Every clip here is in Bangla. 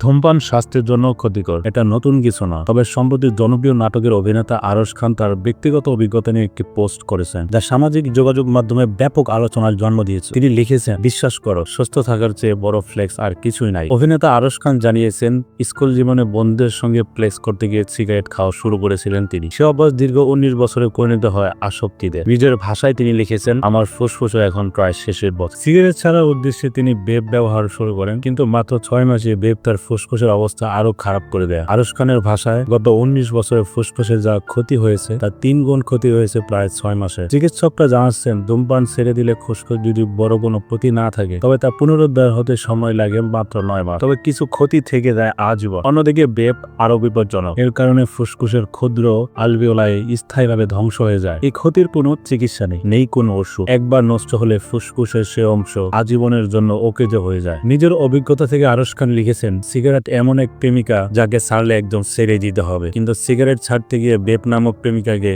ধূমপান স্বাস্থ্যের জন্য ক্ষতিকর। এটা নতুন কিছু না। তবে সম্প্রতি জনপ্রিয় নাটকের অভিনেতা আরশ খান তার ব্যক্তিগত অভিজ্ঞতা নিয়ে একটি পোস্ট করেছেন, যা সামাজিক যোগাযোগ মাধ্যমে ব্যাপক আলোচনার জন্ম দিয়েছে। তিনি লিখেছেন, বিশ্বাস করো, সুস্থ থাকার চেয়ে বড় ফ্লেক্স আর কিছুই নাই। অভিনেতা আরশ খান জানিয়েছেন, স্কুল জীবনে বন্ধুদের সঙ্গে ফ্লেক্স করতে গিয়ে সিগারেট খাওয়া শুরু করেছিলেন তিনি। সে অভ্যাস দীর্ঘ উনিশ বছরে পরিণত হয় আসক্তিতে নিজের ভাষায় তিনি লিখেছেন, আমার ফুসফুসও এখন প্রায় শেষের পথ। সিগারেট ছাড়ার উদ্দেশ্যে তিনি বেব ব্যবহার শুরু করেন, কিন্তু মাত্র ছয় মাসে বেব তার ফুসফুসের অবস্থা আরও খারাপ করে দেয়। আরশ খানের ভাষায়, গত উনিশ বছরে ফুসফুসে যা ক্ষতি হয়েছে তার তিন গুণ ক্ষতি হয়েছে প্রায় ছয় মাসে। চিকিৎসকরা জানাচ্ছেন, ধূমপান ছেড়ে দিলে ফুসফুস যদি বড় কোনো ক্ষতি না থাকে, তবে তা পুনরুদ্ধার হতে সময় লাগে মাত্র নয় মাস। তবে কিছু ক্ষতি থেকে যায় আজীবন। অন্যদিকে বেপ আরও বিপজ্জনক। এর কারণে ফুসফুসের ক্ষুদ্র আলভিওলাই স্থায়ীভাবে ধ্বংস হয়ে যায়। এই ক্ষতির কোনো চিকিৎসা নেই নেই কোনো ওষুধ। একবার নষ্ট হলে ফুসফুসের সে অংশ আজীবনের জন্য ওকেজে হয়ে যায়। নিজের অভিজ্ঞতা থেকে আরশ খান লিখেছেন সিগারেট এমন এক প্রেমিকা যাকে ছাড়লে একদম ছেড়ে দিতে হবে। কিন্তু সিগারেট ছাড়তে গিয়ে বেপ নামক প্রেমিকাকে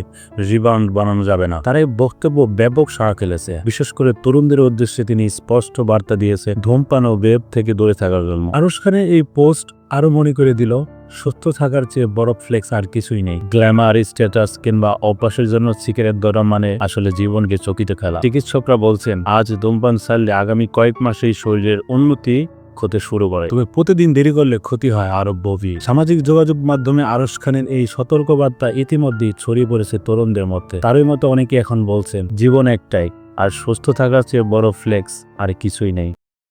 রিবাউন্ড বানানো যাবে না। তার এই বক্তব্য ব্যাপক সাড়া ফেলেছে। বিশেষ করে তরুণদের উদ্দেশ্যে তিনি স্পষ্ট বার্তা দিয়েছে ধূমপান ও বেপ থেকে দূরে থাকার জন্য। খানের এই পোস্ট আরও মনে করে দিল, সুস্থ থাকার চেয়ে বড় ফ্লেক্স আর কিছুই নেই। গ্ল্যামার স্ট্যাটাস কিংবা অভ্যাসের জন্য সিগারেট ধরা মানে আসলে জীবনকে চকিতে খেলা। চিকিৎসকরা বলছেন, আজ ধূমপান ছাড়লে আগামী কয়েক মাসেই শরীরের উন্নতি হতে শুরু করে। তবে প্রতিদিন দেরি করলে ক্ষতি হয় আরও বভি সামাজিক যোগাযোগ মাধ্যমে আরস খানের এই সতর্কবার্তা ইতিমধ্যেই ছড়িয়ে পড়েছে তরুণদের মধ্যে। তারই মতো অনেকে এখন বলছেন, জীবন একটাই, আর সুস্থ থাকার চেয়ে বড় ফ্লেক্স আর কিছুই নেই।